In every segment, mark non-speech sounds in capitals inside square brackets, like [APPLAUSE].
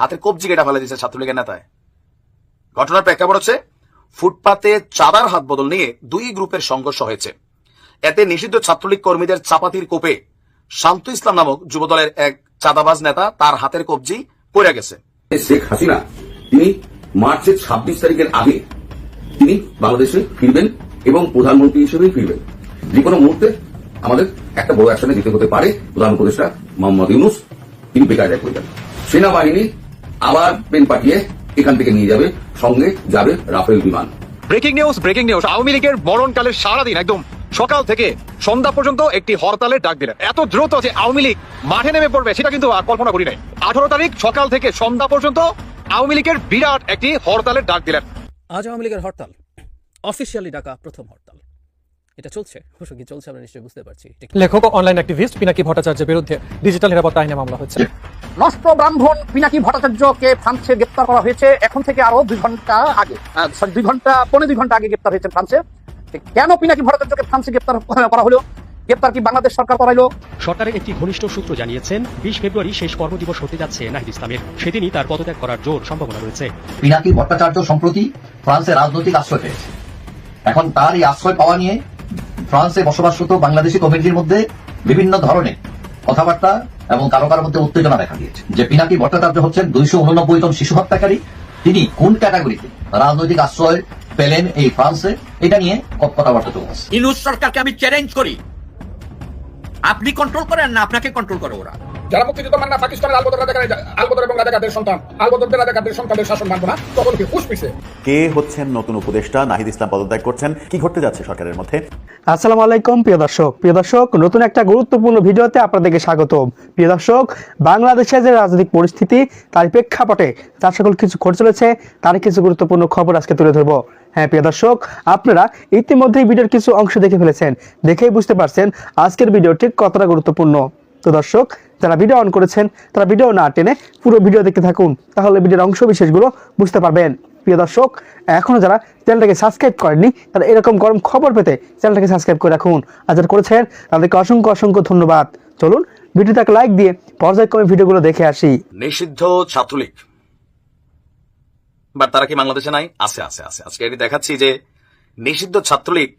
হাতের কবজি কেটে ফেলে দিয়েছে ছাত্রলীগের নেতায়। ঘটনার প্রেক্ষাপট হচ্ছে, ফুটপাতে চাঁদার হাত বদল নিয়ে দুই গ্রুপের সংঘর্ষ হয়েছে। এতে নিষিদ্ধ ছাত্রলীগ কর্মীদের চাপাতির কোপে শান্ত ইসলাম নামক যুবদলের এক চাঁদাবাজ নেতা তার হাতের কবজি পড়ে গেছে। শেখ হাসিনা, তিনি মার্চের ছাব্বিশ তারিখের আগে তিনি বাংলাদেশে ফিরবেন এবং প্রধানমন্ত্রী হিসেবেই ফিরবেন। যে কোনো মুহূর্তে আমাদের একটা বড় অ্যাকশনে যেতে হতে পারে। প্রধান উপদেষ্টা মোহাম্মদ ইউনুস, তিনি যাবেন। সেনাবাহিনী আবার প্লেন পাঠিয়ে এখান থেকে নিয়ে যাবে সঙ্গে যাবে রাফেল বিমান। Breaking news breaking news. Awami লীগের মরণকালের সারাদিন একদম সকাল থেকে সন্ধ্যা পর্যন্ত একটি হরতালের ডাক দিলেন। এত দ্রুত যে আওয়ামী লীগ মাঠে নেমে পড়বে সেটা কিন্তু আর কল্পনা করি নাই। আঠারো তারিখ সকাল থেকে সন্ধ্যা পর্যন্ত আওয়ামী লীগের বিরাট একটি হরতালের ডাক দিলেন। আজ আওয়ামী লীগের হরতাল অফিসিয়ালি ডাকা প্রথম হরতাল। এটা চলছে। অবশ্য কি চলছে আমরা নিশ্চয়ই বুঝতে পারছি। লেখক ও অনলাইন অ্যাক্টিভিস্ট পিনাকি ভট্টাচার্যের বিরুদ্ধে ডিজিটাল নিরাপত্তা আইনে মামলা হচ্ছে নষ্ট ব্রাহ্মণ পিনাকি ভট্টাচার্যকে ফ্রান্সে গ্রেপ্তার করা হয়েছে এখন থেকে আরও দুই ঘণ্টা আগে। সরি দুই ঘণ্টা পনেরো দুই ঘণ্টা আগে গ্রেপ্তার হয়েছে ফ্রান্সে। কেন পিনাকি ভট্টাচার্যকে ফ্রান্সে গ্রেপ্তার করা হলো? গ্রেপ্তার কি বাংলাদেশ সরকার করাইলো? সরকারের একটি ঘনিষ্ঠ সূত্র জানিয়েছেন বিশ ফেব্রুয়ারি শেষ কর্মদিবস হতে যাচ্ছে নাহিদ ইসলামের। সেদিনই তার পদত্যাগ করার জোর সম্ভাবনা রয়েছে। পিনাকি ভট্টাচার্য সম্প্রতি ফ্রান্সে রাজনৈতিক আশ্রয় পেয়েছে। এখন তার এই আশ্রয় পাওয়া নিয়ে ফ্রান্সে বসবাসরত বাংলাদেশি কমিউনিটির মধ্যে বিভিন্ন ধরনের কথাবার্তা এবং কারও কারও মধ্যে উত্তেজনা দেখা দিয়েছে। যে পিনাকি ভট্টাচার্য হচ্ছেন দুইশো উননব্বই জন শিশু হত্যাকারী, তিনি কোন ক্যাটাগরিতে? রাজনৈতিক আশ্রয় পেলেন এই ফ্রান্সে? এটা নিয়ে কথাবার্তা চলছে। সরকারকে আমি চ্যালেঞ্জ করি। আপনি কন্ট্রোল করেন না, আপনাকে কন্ট্রোল করে ওরা। যারা মুক্তিযুদ্ধ মানে পাকিস্তানের আলবদর রাজাকার আলবদর এবং রাজাকারদের সন্তান আলবদরদের রাজাকারদের সন্তানদের শাসন মানবো না তখন কি ফুস পিছে কে হচ্ছেন নতুন উপদেষ্টা? নাহিদ ইসলাম পদত্যাগ করছেন। কি ঘটতে যাচ্ছে সরকারের মধ্যে? আসসালামু আলাইকুম প্রিয় দর্শক। প্রিয় দর্শক নতুন একটা গুরুত্বপূর্ণ ভিডিওতে আপনাদেরকে স্বাগতম। প্রিয় দর্শক বাংলাদেশের যে রাজনৈতিক পরিস্থিতি তার প্রেক্ষাপটে যার সকল কিছু ঘটে চলেছে তার কিছু গুরুত্বপূর্ণ খবর আজকে তুলে ধরবো। হ্যাঁ প্রিয় দর্শক আপনারা ইতিমধ্যেই ভিডিওর কিছু অংশ দেখে ফেলেছেন দেখেই বুঝতে পারছেন আজকের ভিডিওটি কতটা গুরুত্বপূর্ণ। তো দর্শক যারা ভিডিও অন করেছেন, তারা ভিডিও না টেনে পুরো ভিডিও দেখতে থাকুন। তাহলে ভিডিওর অংশ বিশেষগুলো বুঝতে পারবেন। প্রিয় দর্শক, এখনও যারা চ্যানেলটাকে সাবস্ক্রাইব করেননি, তারা এরকম গরম খবর পেতে চ্যানেলটাকে সাবস্ক্রাইব করে রাখুন। আর যারা করেছেন, তাদেরকে অসংখ্য অসংখ্য ধন্যবাদ। চলুন ভিডিওটাকে লাইক দিয়ে পর্যায়ক্রমে ভিডিওগুলো দেখে আসি। নিষিদ্ধ ছাত্রলীগ। বাট তারা কি বাংলাদেশে নাই? আছে আছে আছে। আজকে এটি দেখাচ্ছি যে নিষিদ্ধ ছাত্রলীগ,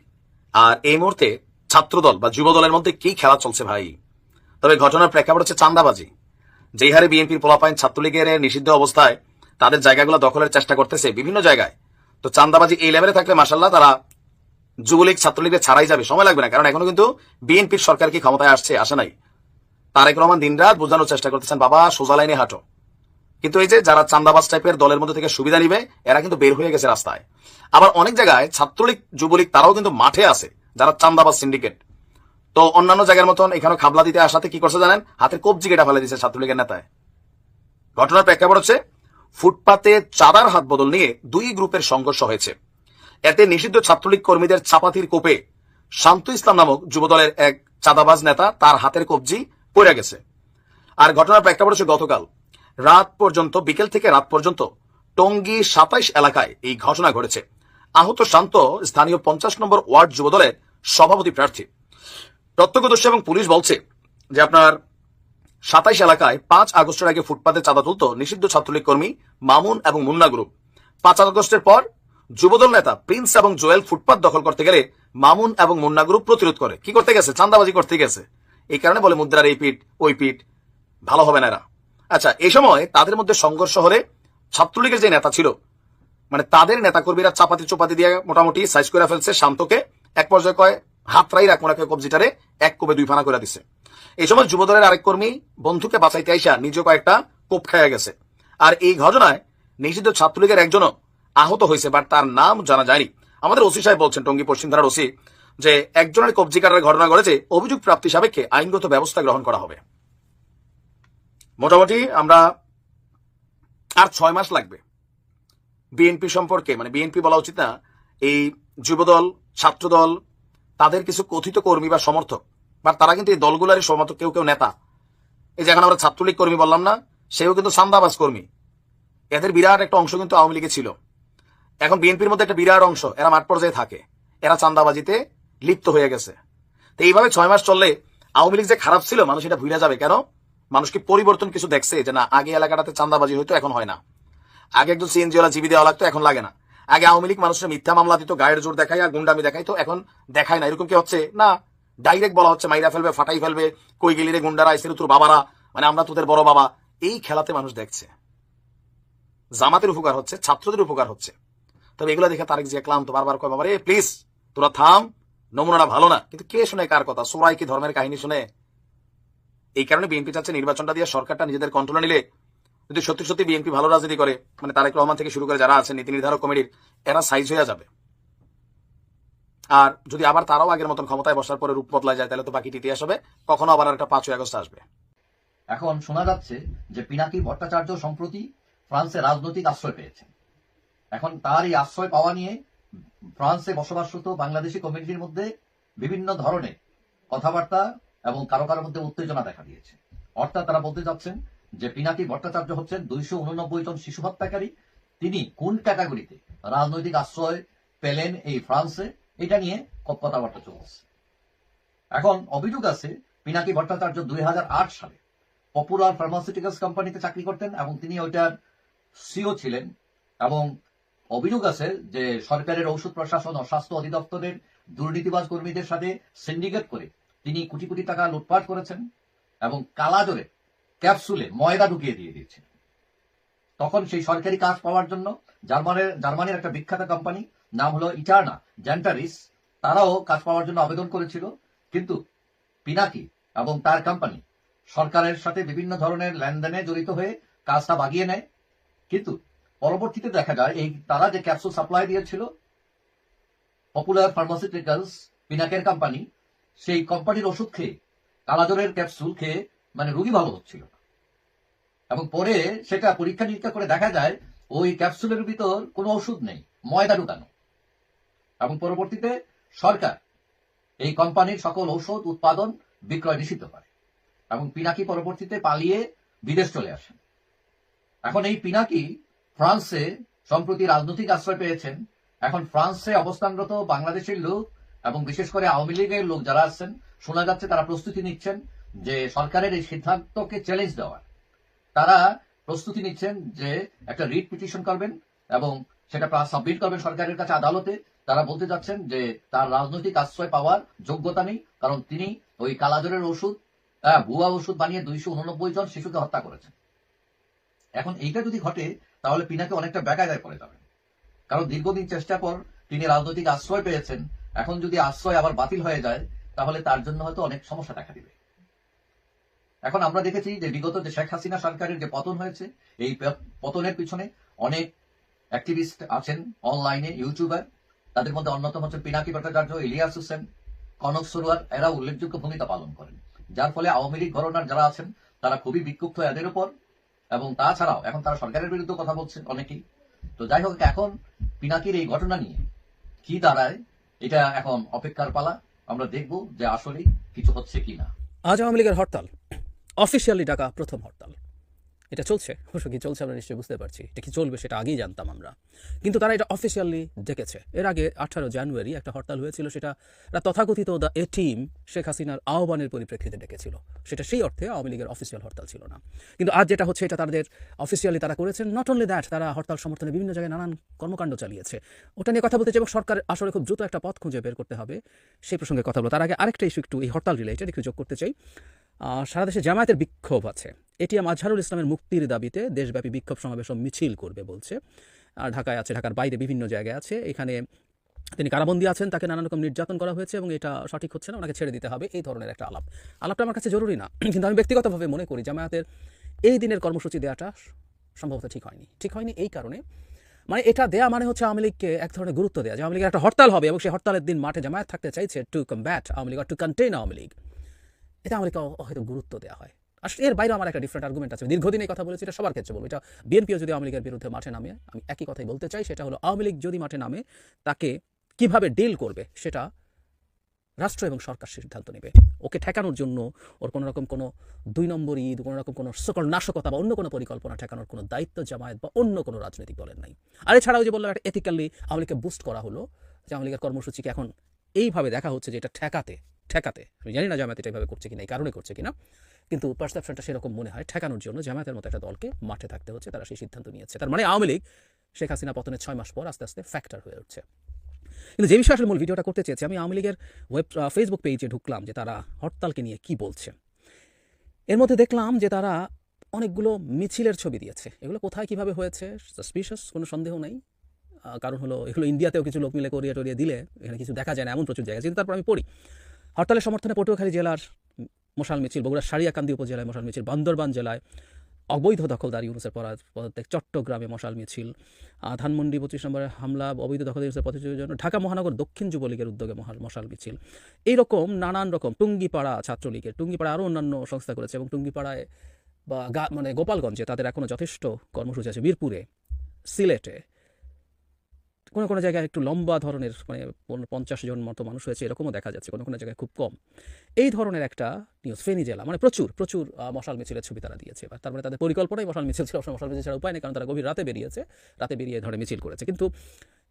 আর এই মুহূর্তে ছাত্রদল বা যুব দলের মধ্যে কি খেলা চলছে ভাই? তবে ঘটনার প্রেক্ষাপট হচ্ছে চান্দাবাজি যেই হারে বিএনপির পোলাপাইন ছাত্রলীগের নিষিদ্ধ অবস্থায় তাদের জায়গাগুলো দখলের চেষ্টা করতেছে বিভিন্ন জায়গায়। তো চান্দাবাজি এই লেভেলে থাকলে মাসাল্লাহ তারা যুবলীগ ছাত্রলীগের ছাড়াই যাবে। সময় লাগবে না, কারণ এখনও কিন্তু বিএনপির সরকার কি ক্ষমতায় আসছে, আসে নাই। তারেক রহমান দিনরাত বোঝানোর চেষ্টা করতেছেন, বাবা, সোজা লাইনে হাঁটো। কিন্তু এই যে যারা চান্দাবাজ টাইপের দলের মধ্যে থেকে সুবিধা নিবে, এরা কিন্তু বের হয়ে গেছে রাস্তায়। আবার অনেক জায়গায় ছাত্রলীগ, যুবলীগ তারাও কিন্তু মাঠে আছে, যারা চান্দাবাজ সিন্ডিকেট। তো অন্যান্য জায়গার মতন এখানে খাবলা দিতে আসাতে কি করছে জানেন? হাতের কবজি কেটে ফেলে দিচ্ছে ছাত্রলীগের নেতায়। ঘটনার প্রেক্ষাপট হচ্ছে, ফুটপাতে চাঁদার হাত বদল নিয়ে দুই গ্রুপের সংঘর্ষ হয়েছে। এতে নিষিদ্ধ ছাত্রলীগ কর্মীদের চাপাতির কোপে শান্ত ইসলাম নামক যুবদলের এক চাঁদাবাজ নেতা তার হাতের কবজি পড়ে গেছে। আর ঘটনার প্রেক্ষাপট হচ্ছে গতকাল রাত পর্যন্ত, বিকেল থেকে রাত পর্যন্ত টঙ্গী সাতাইশ এলাকায় এই ঘটনা ঘটেছে। আহত শান্ত স্থানীয় পঞ্চাশ নম্বর ওয়ার্ড যুবদলের সভাপতি প্রার্থী। প্রত্যক্ষদর্শী এবং পুলিশ বলছে যে আপনার সাতাইশ এলাকায় পাঁচ আগস্টের আগে ফুটপাতে চাঁদা তুলত নিষিদ্ধ ছাত্রলীগ কর্মী মামুন এবং মুন্না গ্রুপ। পাঁচ আগস্টের পর যুবদল নেতা প্রিন্স এবং জোয়েল ফুটপাত দখল করতে গেলে মামুন এবং মুন্না গ্রুপ প্রতিরোধ করে। কি করতে গেছে? চাঁদাবাজি করতে গেছে। এই কারণে বলে, মুদ্রার এই পিঠ, ওই পিঠ, ভালো হবে না এরা। আচ্ছা এই সময় তাদের মধ্যে সংঘর্ষ হলে ছাত্রলীগের যে নেতা ছিল মানে তাদের নেতা কর্মীরা চাপাতি চোপাতি দিয়ে মোটামুটি সাইজ করে ফেলছে শান্তকে। এক পর্যায়ে কয় হাতরাই রাখ মোনাকে কবজিটারে, এক কোপে দুই ফানা করে দিছে। এই সময় যুবদলের আরেক কর্মী বন্ধুকে বাঁচাইতে আইসা নিজে কয়েকটা কোপ খাইয়া গেছে। আর এই ঘটনায় নিষিদ্ধ ছাত্রলীগের একজনও আহত হয়েছে, বাট তার নাম জানা যায়নি। আমাদের ওসি সাহেব বলছেন, টঙ্গী পশ্চিম ধারার ওসি, যে একজনের কবজি কাটার ঘটনা ঘটেছে, অভিযোগ প্রাপ্তি সাপেক্ষে আইনগত ব্যবস্থা গ্রহণ করা হবে। মোটামুটি আমরা আর ছয় মাস লাগবে। বিএনপি সম্পর্কে মানে বিএনপি বলা উচিত না, এই যুবদল, ছাত্রদল তাদের কিছু কথিত কর্মী বা সমর্থক, বা তারা কিন্তু এই দলগুলারই সমর্থক, কেউ কেউ নেতা। এই যে এখন আমরা ছাত্রলীগ কর্মী বললাম না, সেও কিন্তু সান্দাবাজ কর্মী। এদের বিরাট একটা অংশ কিন্তু আওয়ামী লীগে ছিল। এখন বিএনপির মধ্যে একটা বিরাট অংশ, এরা মাঠ পর্যায়ে থাকে। এরা চান্দাবাজিতে লিপ্ত হয়ে গেছে। তো এইভাবে ছয় মাস চললে আওয়ামী লীগ যে খারাপ ছিল, মানুষ এটা ভুলে যাবে। কেন? মানুষ কি পরিবর্তন কিছু দেখছে যে না, আগে এলাকাটাতে চান্দাবাজি হইতো, এখন হয় না। আগে একজন সিএনজি ওলা জিবি দেওয়া লাগতো, এখন লাগে না। আগে আওয়ামী লীগ মানুষের মিথ্যা মামলা দিত, গায়ের জোর দেখায় আর গুন্ডামি দেখাইতো এখন দেখায় না। এরকম কি হচ্ছে? না ডাইরেক্ট বলা হচ্ছে, মাইরা ফেলবে, ফাটাই ফেলবে, কই গেলিরে গুন্ডারা এসে তোর বাবারা মানে আমরা তোদের বড় বাবা। এই খেলাতে মানুষ দেখছে। জামাতের উপকার হচ্ছে, ছাত্রদের উপকার হচ্ছে। তবে এগুলো দেখে তারেক জিয়া ক্লান্ত, বারবার কয় বাবা রে প্লিজ তোরা থাম, নমুনাটা ভালো না। কিন্তু কে শুনে কার কথা? সোরাই কি ধর্মের কাহিনী শুনে? এই কারণে বিএনপি চাচ্ছে নির্বাচনটা দিয়ে সরকারটা নিজেদের কন্ট্রোলে নিলে যদি সত্যি সত্যি বিএনপি ভালো রাজনীতি করে মানে তারেক রহমান থেকে শুরু করে যারা আছেন, নীতি নির্ধারক কমিটির, এরা সাইজ হয়ে যাবে। আর যদি আবার তারাও আগের মতন ক্ষমতায় বসার পরে রূপ বদলা যায়, তাহলে তো বাকি ইতিহাস হবে, কখনো আবার একটা পাঁচই আগস্ট আসবে। এখন শোনা যাচ্ছে যে পিনাকি ভট্টাচার্য সম্প্রতি ফ্রান্সে রাজনৈতিক আশ্রয় পেয়েছেন। এখন তার এই আশ্রয় পাওয়া নিয়ে ফ্রান্সে বসবাসরত বাংলাদেশি কমিউনিটির মধ্যে বিভিন্ন ধরনের কথাবার্তা এবং কারও কারোর মধ্যে উত্তেজনা দেখা দিয়েছে। অর্থাৎ তারা বলতে যাচ্ছেন যে পিনাকি ভট্টাচার্য হচ্ছেন দুইশো উননব্বই জন শিশু হত্যাকারী, তিনি কোন ক্যাটাগরিতে? রাজনৈতিক আশ্রয় পেলেন এই ফ্রান্সে, এটা নিয়ে কথাবার্তা চলছে। এখন অভিযোগ আছে, পিনাকি ভট্টাচার্য দুই সালে পপুলার ফার্মাসিউটিক্যালস কোম্পানিতে চাকরি করতেন এবং তিনি ওইটার সিও ছিলেন এবং অভিযোগ আছে যে সরকারের ঔষধ প্রশাসন ও স্বাস্থ্য অধিদপ্তরের দুর্নীতিবাজ কর্মীদের সাথে সিন্ডিকেট করে তিনি কোটি কোটি টাকা লুটপাট করেছেন এবং কালাজরে ক্যাপসুলে ময়দা ঢুকিয়ে দিয়ে দিয়েছে। তখন সেই সরকারি কাজ পাওয়ার জন্য জার্মানের জার্মানির একটা বিখ্যাত কোম্পানি, নাম হলো ইটার্না, জেন্টারিস, তারাও কাজ পাওয়ার জন্য আবেদন করেছিল। কিন্তু পিনাকি এবং তার কোম্পানি সরকারের সাথে বিভিন্ন ধরনের লেনদেনে জড়িত হয়ে কাজটা বাগিয়ে নেয়। কিন্তু পরবর্তীতে দেখা যায়, এই তারা যে ক্যাপসুল সাপ্লাই দিয়েছিল পপুলার ফার্মাসিউটিক্যালস পিনাকের কোম্পানি, সেই কোম্পানির ওষুধ খেয়ে, কালাজরের ক্যাপসুল খেয়ে মানে রোগী ভালো হচ্ছিল এবং পরে সেটা পরীক্ষা নিরীক্ষা করে দেখা যায়, ওই ক্যাপসুলের ভিতর কোনো ওষুধ নেই, ময়দা ঢুকানো। এবং পরবর্তীতে সরকার এই কোম্পানির সকল ঔষধ উৎপাদন বিক্রয় নিষিদ্ধ করে। এবং পিনাকি পরবর্তীতে পালিয়ে বিদেশ চলে আসেন। এখন এই পিনাকি ফ্রান্সে সম্প্রতি রাজনৈতিক আশ্রয় পেয়েছেন। এখন ফ্রান্সে অবস্থানরত বাংলাদেশের লোক এবং বিশেষ করে আওয়ামী লীগের লোক যারা আছেন, শোনা যাচ্ছে তারা প্রস্তুতি নিচ্ছেন। যে সরকারের এই সিদ্ধান্তকে চ্যালেঞ্জ দেওয়ার। তারা প্রস্তুতি নিচ্ছেন যে একটা রিট পিটিশন করবেন এবং সেটা সাবমিট করবেন সরকারের কাছে আদালতে। তারা বলতে যাচ্ছেন যে তার রাজনৈতিক আশ্রয় পাওয়ার যোগ্যতা নেই, কারণ তিনি ওই কালাজরের ওষুধ ভুয়া ওষুধ বানিয়ে দুইশো উননব্বই জন শিশুকে হত্যা করেছেন। এখন এইটা যদি ঘটে, তাহলে পিনাকে অনেকটা বেকায়দায় পড়ে যাবেন। কারণ দীর্ঘদিন চেষ্টা পর তিনি রাজনৈতিক আশ্রয় পেয়েছেন। এখন যদি আশ্রয় আবার বাতিল হয়ে যায়, তাহলে তার জন্য হয়তো অনেক সমস্যা দেখা দিবে। এখন আমরা দেখেছি যে বিগত যে শেখ হাসিনা সরকারের যে পতন হয়েছে, এই পতনের পিছনে অনেক অ্যাক্টিভিস্ট আছেন অনলাইনে ইউটিউবার তাদের মধ্যে অন্যতম হচ্ছে পিনাকি ভট্টাচার্য ইলিয়াস হোসেন, কনক সরোয়ার এরা উল্লেখযোগ্য ভূমিকা পালন করেন। যার ফলে আওয়ামী লীগ ঘরনার যারা আছেন, তারা খুবই বিক্ষুব্ধ এদের উপর এবং তাছাড়াও এখন তারা সরকারের বিরুদ্ধে কথা বলছেন অনেকেই। তো যাই হোক, এখন পিনাকির এই ঘটনা নিয়ে কি দাঁড়ায়, এটা এখন অপেক্ষার পালা। আমরা দেখব যে আসলে কিছু হচ্ছে কিনা। আজ আওয়ামী লীগের হরতাল। অফিসিয়ালি ডাকা প্রথম হরতাল। এটা চলছে? অবশ্য কি চলছে আমরা নিশ্চয়ই বুঝতে পারছি। এটা কি চলবে সেটা আগেই জানতাম আমরা। কিন্তু তারা এটা অফিসিয়ালি ডেকেছে। এর আগে আঠারো জানুয়ারি একটা হরতাল হয়েছিল, সেটা তথাকথিত দ্য এ টিম শেখ হাসিনার আহ্বানের পরিপ্রেক্ষিতে ডেকেছিল। সেটা সেই অর্থে আওয়ামী লীগের অফিসিয়াল হরতাল ছিল না। কিন্তু আজ যেটা হচ্ছে, এটা তাদের অফিসিয়ালি তারা করেছেন। নট অনলি দ্যাট তারা হরতাল সমর্থনে বিভিন্ন জায়গায় নানান কর্মকাণ্ড চালিয়েছে। ওটা নিয়ে কথা বলতে চাই এবং সরকার আসলে খুব দ্রুত একটা পথ খুঁজে বের করতে হবে। সেই প্রসঙ্গে কথা বলব। তার আগে আরেকটা ইস্যু একটু এই হরতাল রিলেটেড একটু যোগ করতে চাই। সারা দেশে জামায়াতের বিক্ষোভ আছে। এটিএম আজহারুল ইসলামের মুক্তির দাবিতে দেশব্যাপী বিক্ষোভ সমাবেশ মিছিল করবে বলছে। আর ঢাকায় আছে, ঢাকার বাইরে বিভিন্ন জায়গায় আছে। এখানে তিনি কারাবন্দী আছেন, তাকে নানা রকম নির্যাতন করা হয়েছে এবং এটা সঠিক হচ্ছে না, ওনাকে ছেড়ে দিতে হবে, এই ধরনের একটা আলাপ। আলাপটা আমার কাছে জরুরি না। [CLEARS THROAT] কিন্তু আমি ব্যক্তিগতভাবে মনে করি জামায়াতের এই দিনের কর্মসূচি দেওয়াটা সম্ভবত ঠিক হয়নি। ঠিক হয়নি এই কারণে। মানে এটা দেয়া মানে হচ্ছে আওয়ামী লীগকে এক ধরনের গুরুত্ব দেওয়া যে আওয়ামী লীগের একটা হরতাল হবে এবং সেই হরতালের দিন মাঠে জামায়াত থাকতে চাইছে to combat Awami League to contain Awami League. এটা লীগকে হয়তো গুরুত্ব দেওয়া হয়। আসলে এর বাইরে আমার একটা ডিফারেন্ট আর্গুমেন্ট আছে। দীর্ঘদিন এই কথা বলেছি, এটা সবার ক্ষেত্রে বলব। এটা বিএনপিও যদি আওয়ামী লীগের বিরুদ্ধে মাঠে নামে, আমি একই কথাই বলতে চাই, সেটা হলো আওয়ামী লীগ যদি মাঠে নামে, তাকে কীভাবে ডিল করবে, সেটা রাষ্ট্র এবং সরকার সিদ্ধান্ত নেবে। ওকে ঠেকানোর জন্য ওর কোনো রকম কোনো দুই নম্বর ঈদ, কোনো রকম কোনো সকল নাশকতা বা অন্য কোনো পরিকল্পনা ঠেকানোর কোনো দায়িত্ব, জামায়াত বা অন্য কোনো রাজনৈতিক দলের নাই। আর এছাড়াও যে বললাম, একটা এথিক্যালি আওয়ামী লীগকে বুস্ট করা হলো, যে আওয়ামী লীগের কর্মসূচিকে এখন এইভাবে দেখা হচ্ছে যে এটা ঠেকাতে ঠেকাতে। আমি জানি না জামায়াত এটা এইভাবে করছে কিনা, এই কারণে করছে কিনা, কিন্তু পারসেপশনটা সেরকম মনে হয় ঠেকানোর জন্য জামায়াতের মতো একটা দলকে মাঠে থাকতে হচ্ছে, তারা সেই সিদ্ধান্ত নিয়েছে। তার মানে আওয়ামী লীগ শেখ হাসিনা পতনের ছয় মাস পর আস্তে আস্তে ফ্যাক্টর হয়ে উঠছে। কিন্তু যে বিষয়ে আসলে মূল ভিডিওটা করতে চেয়েছি, আমি আওয়ামী লীগের ওয়েব ফেসবুক পেজে ঢুকলাম যে তারা হরতালকে নিয়ে কি বলছে। এর মধ্যে দেখলাম যে তারা অনেকগুলো মিছিলের ছবি দিয়েছে। এগুলো কোথায় কীভাবে হয়েছে সাসপিশাস কোনো সন্দেহ নেই। কারণ হলো এগুলো ইন্ডিয়াতেও কিছু লোক মিলে করিয়ে টরিয়ে দিলে, এখানে কিছু দেখা যায় না, এমন প্রচুর জায়গা। কিন্তু তারপর আমি পড়ি। হরতালের সমর্থনে পটুয়াখালী জেলার মশাল মিছিল বগুড়া সারিয়াকান্দি উপজেলায় মশাল মিছিল, বান্দরবান জেলায় অবৈধ দখলদারি ইউনুসের পদত্যাগ, চট্টগ্রামে মশাল মিছিল। ধানমন্ডি পঁচিশ নম্বরে হামলা, অবৈধ দখল ইউনুসের পদত্যাগের জন্য ঢাকা মহানগর দক্ষিণ যুবলীগের উদ্যোগে মশাল মিছিল। এইরকম নানান রকম টুঙ্গিপাড়া ছাত্রলীগের, টুঙ্গিপাড়া আরও অন্যান্য সংস্থা করেছে এবং টুঙ্গিপাড়ায় বা মানে গোপালগঞ্জে তাদের এখনও যথেষ্ট কর্মসূচি আছে। মিরপুরে সিলেটে কোনো কোনো জায়গায় একটু লম্বা ধরনের মানে পঞ্চাশ জন মতো মানুষ হয়েছে, এরকমও দেখা যাচ্ছে কোনো কোনো জায়গায় খুব কম। এই ধরনের একটা নিউজ ফেনী জেলা মানে প্রচুর প্রচুর মশাল মিছিলের ছবি তারা দিয়েছে। এবার তার মানে তাদের পরিকল্পনাই মশাল মিছিল ছিল, মশাল মিছিল ছাড়া উপায় নেই, কারণ তারা গভীর রাতে বেরিয়েছে, রাতে বেরিয়ে ধরনের মিছিল করেছে। কিন্তু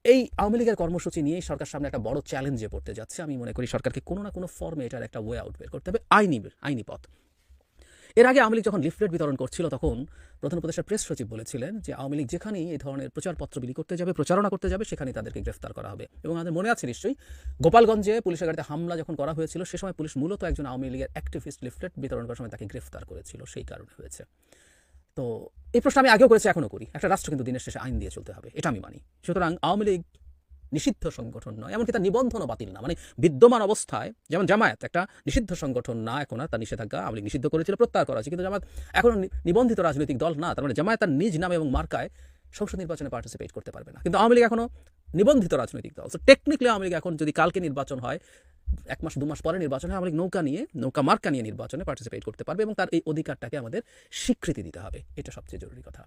এই আওয়ামী লীগের কর্মসূচি নিয়েই সরকার সামনে একটা বড় চ্যালেঞ্জে পড়তে যাচ্ছে। আমি মনে করি সরকারকে কোনো না কোনো ফর্মে এটার একটা ওয়ে আউট বের করতে হবে। আইনি আইনি পথ। এর আগে আওয়ামী লীগ যখন লিফলেট বিতরণ করছিল তখন প্রধান উপদেষ্টা প্রেস সচিব বলেছিলেন যে আওয়ামী লীগ যেখানেই এই ধরনের প্রচারপত্র বিলি করতে যাবে, প্রচারণা করতে যাবে, সেখানেই তাদেরকে গ্রেফতার করা হবে। এবং আমাদের মনে আছে নিশ্চয়ই, গোপালগঞ্জে পুলিশের গাড়িতে হামলা যখন করা হয়েছিল, সে সময় পুলিশ মূলত একজন আওয়ামী লীগের অ্যাক্টিভিস্ট লিফলেট বিতরণ করার সময় তাকে গ্রেফতার করেছিল, সেই কারণে হয়েছে। তো এই প্রশ্ন আমি আগেও করেছি এখনও করি। একটা রাষ্ট্র কিন্তু দিনের শেষে আইন দিয়ে চলতে হবে, এটা আমি মানি। সুতরাং আওয়ামী লীগ নিষিদ্ধ সংগঠন নয়, এমনকি তার নিবন্ধনও বাতিল না। মানে বিদ্যমান অবস্থায় যেমন জামায়াত একটা নিষিদ্ধ সংগঠন না, এখন আর তার নিষেধাজ্ঞা আওয়ামী লীগ নিষিদ্ধ করেছিল, প্রত্যাহার করা হয়েছে। কিন্তু জামায়াত এখন নিবন্ধিত রাজনৈতিক দল না, তার মানে জামায়াত তার নিজ নামে এবং মার্কায় সংসদ নির্বাচনে পার্টিসিপেট করতে পারবে না। কিন্তু আওয়ামী লীগ এখনও নিবন্ধিত রাজনৈতিক দল। তো টেকনিক্যালি আওয়ামী লীগ এখন যদি কালকে নির্বাচন হয়, এক মাস, দু মাস পরে নির্বাচন হয়, আওয়ামী লীগ নৌকা নিয়ে, নৌকা মার্কা নিয়ে নির্বাচনে পার্টিসিপেট করতে পারবে এবং তার এই অধিকারটাকে আমাদের স্বীকৃতি দিতে হবে। এটা সবচেয়ে জরুরি কথা।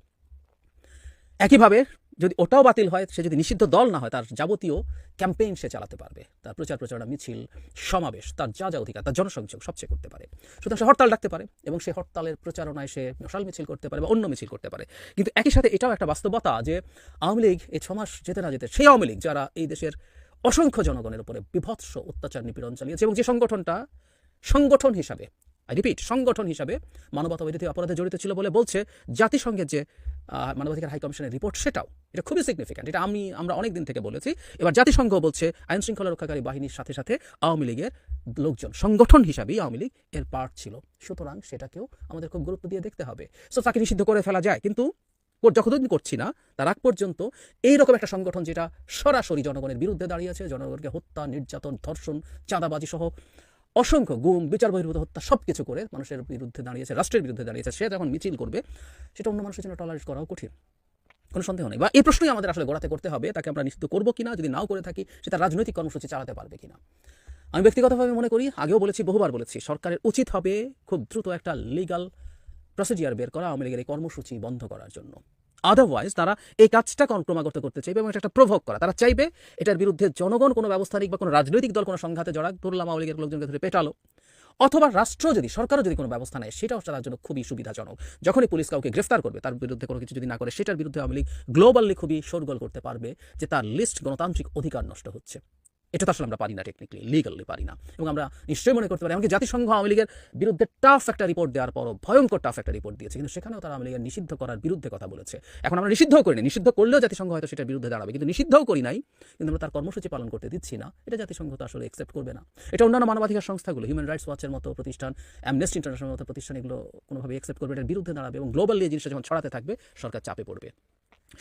একইভাবে যদি ওটাও বাতিল হয়, সে যদি নিষিদ্ধ দল না হয়, তার যাবতীয় ক্যাম্পেইন সে চালাতে পারবে। তার প্রচার প্রচারণা, মিছিল, সমাবেশ, তার যা যা অধিকার, তার জনসংযোগ সবচেয়ে করতে পারে। সুতরাং সে হরতাল ডাকতে পারে এবং সে হরতালের প্রচারণায় সে মশাল মিছিল করতে পারে বা অন্য মিছিল করতে পারে। কিন্তু একই সাথে এটাও একটা বাস্তবতা যে আওয়ামী লীগ এই ছমাস যেতে না যেতে সেই আওয়ামী লীগ যারা এই দেশের অসংখ্য জনগণের উপরে বিভৎস অত্যাচার, নিপীড়ন চালিয়েছে এবং যে সংগঠনটা সংগঠন হিসাবে আই রিপিট সংগঠন হিসাবে মানবতা বিরোধী অপরাধে জড়িত ছিল বলে বলছে, জাতিসংঘের যে মানবাধিকার হাই কমিশনের রিপোর্ট সেটাও। এটা খুবই সিগনিফিক্যান্ট এটা আমি, আমরা অনেক দিন থেকে বলেছি। এবার জাতিসংঘ বলছে, আইন শৃঙ্খলা রক্ষাকারী বাহিনীর সাথে সাথে আওয়ামী লীগের লোকজন, সংগঠন হিসাবেই আওয়ামী লীগ এর পার্ট ছিল। সুতরাং সেটাকেও আমাদের খুব গুরুত্ব দিয়ে দেখতে হবে। সো তাকে নিষিদ্ধ করে ফেলা যায়। কিন্তু যতদিন করছি না, তার আগ পর্যন্ত এইরকম একটা সংগঠন যেটা সরাসরি জনগণের বিরুদ্ধে দাঁড়িয়েছে জনগণকে হত্যা, নির্যাতন, ধর্ষণ চাঁদাবাজি সহ অসংখ্য গুম, বিচার বহির্ভূত, হত্যা সব কিছু করে মানুষের বিরুদ্ধে দাঁড়িয়েছে, রাষ্ট্রের বিরুদ্ধে দাঁড়িয়েছে। সে যখন মিছিল করবে, সেটা অন্য মানুষের জন্য টলারেট করাও কঠিন। কোনো সন্দেহ নেই। বা এই প্রশ্নই আমাদের আসলে গোড়াতে করতে হবে, তাকে আমরা নিষিদ্ধ করব কিনা, যদি নাও করে থাকি সেটা রাজনৈতিক কর্মসূচি চালাতে পারবে কিনা। আমি ব্যক্তিগতভাবে মনে করি, আগেও বলেছি, বহুবার বলেছি, সরকারের উচিত হবে খুব দ্রুত একটা লিগাল প্রসিডিয়ার বের করা আওয়ামী লীগের এই কর্মসূচি বন্ধ করার জন্য। আদারওয়াইজ তারা এই কাজটা ক্রমাগত করতে চাইবে এবং এটা একটা প্রভোগ করা। তারা চাইবে এটার বিরুদ্ধে জনগণ কোনো ব্যবস্থা নিক বা কোনো রাজনৈতিক দল কোনো সংঘাতে জড়াক, ধরলাম আওয়ামী লীগের লোকজনকে ধরে পেটালো। অথবা রাষ্ট্র যদি, সরকারও যদি কোনো ব্যবস্থা নেয়, সেটাও তার জন্য খুবই সুবিধাজনক। যখনই পুলিশ কাউকে গ্রেফতার করবে, তার বিরুদ্ধে কোনো কিছু যদি না করে, সেটার বিরুদ্ধে আওয়ামী লীগ গ্লোবালি খুবই শোরগোল করতে পারবে যে তার লিস্ট গণতান্ত্রিক অধিকার নষ্ট হচ্ছে। এটা তো আসলে আমরা পারি না টেকনিক্যালি লিগালি পারি না। এবং আমরা নিশ্চয়ই মনে করতে পারি, এমনকি জাতিসংঘ আওয়ামী লীগের বিরুদ্ধে টাফ একটা রিপোর্ট দেওয়ার পরও ভয়ঙ্কর টাফ একটা রিপোর্ট দিয়েছে, কিন্তু সেখানেও তারা আওয়ামী লীগের নিষিদ্ধ করার বিরুদ্ধে কথা বলেছে। এখন আমরা নিষিদ্ধও করিনি, নিষিদ্ধ করলেও জাতিসংঘ হয়তো সেটার বিরুদ্ধে দাঁড়াবে, কিন্তু নিষিদ্ধও করি নাই, কিন্তু আমরা তার কর্মসূচি পালন করতে দিচ্ছি না। এটা জাতিসংঘ তো আসলে একসেপ্ট করবে না। এটা অন্যান্য মানবাধিকার সংস্থাগুলো হিউম্যান রাইটস ওয়াচের মতো প্রতিষ্ঠান অ্যামনেস্টি ইন্টারন্যাশনাল মতো প্রতিষ্ঠান, এগুলো কোনোভাবে একসেপ্ট করবে এটার বিরুদ্ধে দাঁড়াবে এবং গ্লোবালি এই জিনিসটা যখন ছড়াতে থাকবে, সরকার চাপে পড়বে।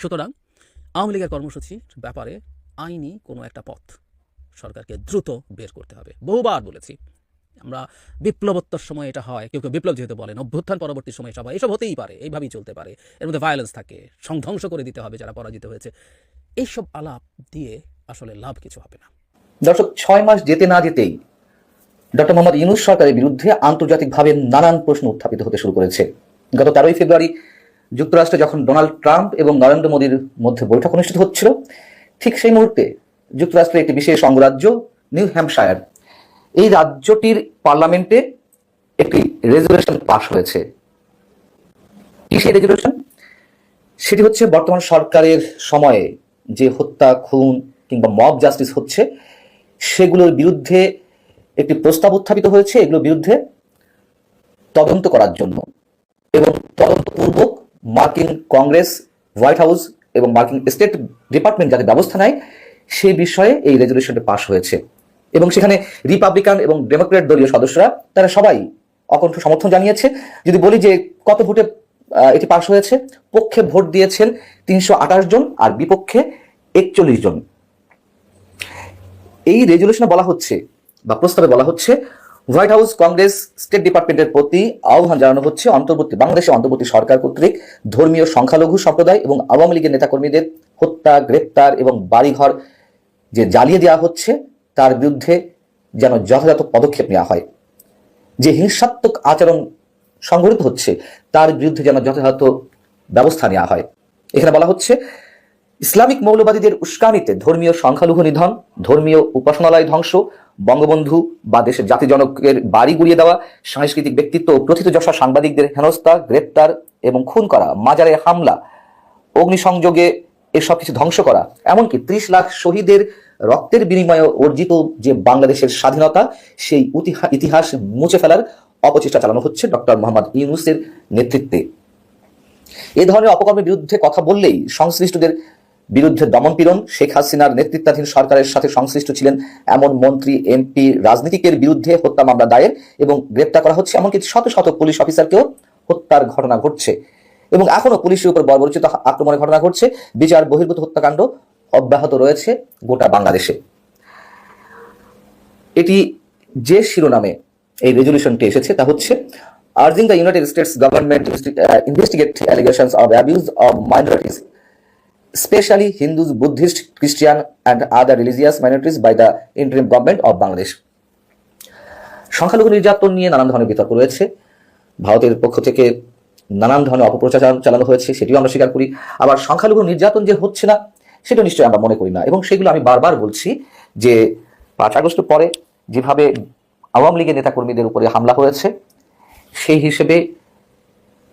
সুতরাং আওয়ামী লীগের কর্মসূচির ব্যাপারে আইনি কোনো একটা পথ সরকারকে দ্রুত বের করতে হবে। বহুবার বলেছি, আমরা বিপ্লবোত্তর সময় এটা হয়, কেউ কেউ বিপ্লব যেহেতু বলেন, অভ্যুত্থান পরবর্তী সময় সবাই এসব হতেই পারে, এইভাবেই চলতে পারে। এর মধ্যে ভায়োলেন্স থাকে, সংধ্বংস করে দিতে হবে যারা পরাজিত হয়েছে। এইসব আলাপ দিয়ে আসলে লাভ কিছু হবে না। দর্শক, ছয় মাস যেতে না যেতেই ডক্টর মোহাম্মদ ইউনুস সরকারের বিরুদ্ধে আন্তর্জাতিকভাবে নানান প্রশ্ন উত্থাপিত হতে শুরু করেছে। গত তেরোই ফেব্রুয়ারি যুক্তরাষ্ট্রে যখন ডোনাল্ড ট্রাম্প এবং নরেন্দ্র মোদীর মধ্যে বৈঠক অনুষ্ঠিত হচ্ছিল, ঠিক সেই মুহূর্তে যুক্তরাষ্ট্রের একটি বিশেষ অঙ্গরাজ্য, নিউ হ্যাম্পশায়ার। এই রাজ্যটির পার্লামেন্টে একটি রেজুলেশন পাশ হয়েছে। কি সেই রেজুলেশন সেটি হচ্ছে বর্তমান সরকারের সময়ে যে হত্যা, খুন কিংবা মব জাস্টিস হচ্ছে, সেগুলোর বিরুদ্ধে একটি প্রস্তাব উত্থাপিত হয়েছে। এগুলোর বিরুদ্ধে তদন্ত করার জন্য। এবং তদন্তপূর্বক মার্কিন কংগ্রেস, হোয়াইট হাউস এবং মার্কিন স্টেট ডিপার্টমেন্ট যাতে ব্যবস্থা নেয় সে বিষয়ে এই রেজলিউশনটি পাশ হয়েছে। এবং সেখানে রিপাবলিকান এবং ডেমোক্রেট দলীয় সদস্যরা, তারা সবাই অকণ্ঠ সমর্থন জানিয়েছে। যদি বলি যে কত ভোটে এটি পাশ হয়েছে, পক্ষে ভোট দিয়েছেন তিনশো আঠাশ জন আর বিপক্ষে একচল্লিশ জন। এই রেজলিউশনে বলা হচ্ছে বা প্রস্তাবে বলা হচ্ছে হোয়াইট হাউস কংগ্রেস স্টেট ডিপার্টমেন্টের প্রতি আহ্বান জানানো হচ্ছে অন্তর্বর্তী বাংলাদেশের অন্তর্বর্তী সরকার কর্তৃক ধর্মীয় সংখ্যালঘু সম্প্রদায় এবং আওয়ামী লীগের নেতাকর্মীদের হত্যা, গ্রেপ্তার এবং বাড়িঘর যে জ্বালিয়ে দেওয়া হচ্ছে, তার বিরুদ্ধে যেন যথাযথ পদক্ষেপ নেওয়া হয়। যে হিংসাত্মক আচরণ সংঘটিত হচ্ছে, তার বিরুদ্ধে যেন যথাযথ ব্যবস্থা নেওয়া হয়। এখানে বলা হচ্ছে, ইসলামিক মৌলবাদীদের উস্কানিতে ধর্মীয় সংখ্যালঘু নিধন, ধর্মীয় উপাসনালয় ধ্বংস, বঙ্গবন্ধু বা দেশের জাতি জনকের বাড়ি গুড়িয়ে দেওয়া, সাংস্কৃতিক ব্যক্তিত্ব ও প্রথিতযশা সাংবাদিকদের হেনস্থা, গ্রেপ্তার এবং খুন করা, মাজারে হামলা, অগ্নিসংযোগে এসব কিছু ধ্বংস করা। এমনকি ত্রিশ লাখ শহীদের রক্তের বিনিময়ে অর্জিত যে বাংলাদেশের স্বাধীনতা, সেই ইতিহাস মুছে ফেলার অপচেষ্টা চালানো হচ্ছে ডক্টর মোহাম্মদ ইউনুসের নেতৃত্বে। এ ধরনের অপকর্মের বিরুদ্ধে কথা বললেই সংশ্লিষ্টদের বিরুদ্ধে দমনপীড়ন শেখ হাসিনার নেতৃত্বাধীন সরকারের সাথে সংশ্লিষ্ট ছিলেন এমন মন্ত্রী, এমপি, রাজনীতিকের বিরুদ্ধে হত্যা মামলা দায়ের এবং গ্রেপ্তার করা হচ্ছে। এমনকি শত শত পুলিশ অফিসারকেও হত্যার ঘটনা ঘটছে। এবং এখনও পুলিশের উপর বর্বরচিত আক্রমণের ঘটনা ঘটছে। বিচার, বহির্ভূত হত্যাকাণ্ড অব্যাহত রয়েছে গোটা বাংলাদেশে। এটি যে শিরোনামে এই রেজলিউশনটি এসেছে তা হচ্ছে urging the United States government investigate allegations of abuse of minorities specially Hindus Buddhist Christian and other religious minorities by the interim government of Bangladesh সংখ্যালঘু নির্যাতন নিয়ে নানান ধরনের বিতর্ক রয়েছে। ভারতের পক্ষ থেকে নানান ধরনের অপপ্রচার চালানো হয়েছে, সেটিও আমরা স্বীকার করি। আবার সংখ্যালঘু নির্যাতন যে হচ্ছে না, সেটা নিশ্চয়ই আমরা মনে করি না। এবং সেগুলো আমি বারবার বলছি যে পাঁচ আগস্ট পরে যেভাবে আওয়ামী লীগের নেতাকর্মীদের উপরে হামলা হয়েছে, সেই হিসেবে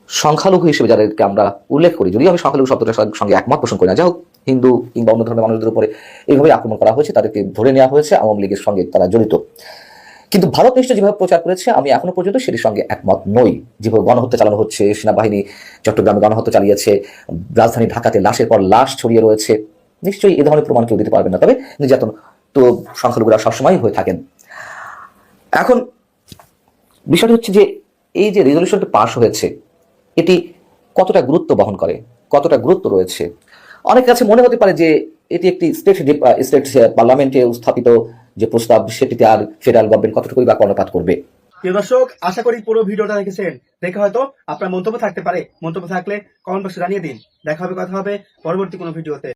সংখ্যালঘু হিসেবে যাদেরকে আমরা উল্লেখ করি, যদিও আমি সংখ্যালঘু শব্দটার সঙ্গে একমত পোষণ করি না। যাই হোক, হিন্দু কিংবা অন্য ধরনের মানুষদের উপরে এইভাবে আক্রমণ করা হয়েছে, তাদেরকে ধরে নেওয়া হয়েছে। আওয়ামী লীগের সঙ্গে তারা জড়িত। কিন্তু ভারত নিশ্চয় যেভাবে প্রচার করেছে, আমি এখনও পর্যন্ত সেটির সঙ্গে একমত নই। যেভাবে গণহত্যা চালানো হচ্ছে, সেনাবাহিনী চট্টগ্রামে গণহত্যা চালিয়েছে, রাজধানী ঢাকাতে লাশের পর লাশ ছড়িয়ে রয়েছে, নিশ্চয়ই এ ধরনের প্রমাণ কেউ দিতে পারবেন না। তবে নির্যাতন তো সংখ্যালঘুরা সবসময় হয়ে থাকেন। এখন বিষয়টি হচ্ছে যে, এই যে রেজলিউশনটি পাশ হয়েছে, এটি কতটা গুরুত্ব বহন করে, কতটা গুরুত্ব রয়েছে? অনেক কাছে মনে হতে পারে যে, এটি একটি স্টেট স্টেট পার্লামেন্টে উত্থাপিত যে প্রস্তাব সেটিতে আর ফেডারেল গভর্নমেন্ট কতটুকুই বা কর্ণপাত করবে। প্রিয় দর্শক, আশা করি পুরো ভিডিওটা দেখেছেন। দেখে হয়তো আপনার মন্তব্য থাকতে পারে। মন্তব্য থাকলে কমেন্ট বক্সে জানিয়ে দিন। দেখা হবে, কথা হবে পরবর্তী কোনো ভিডিওতে।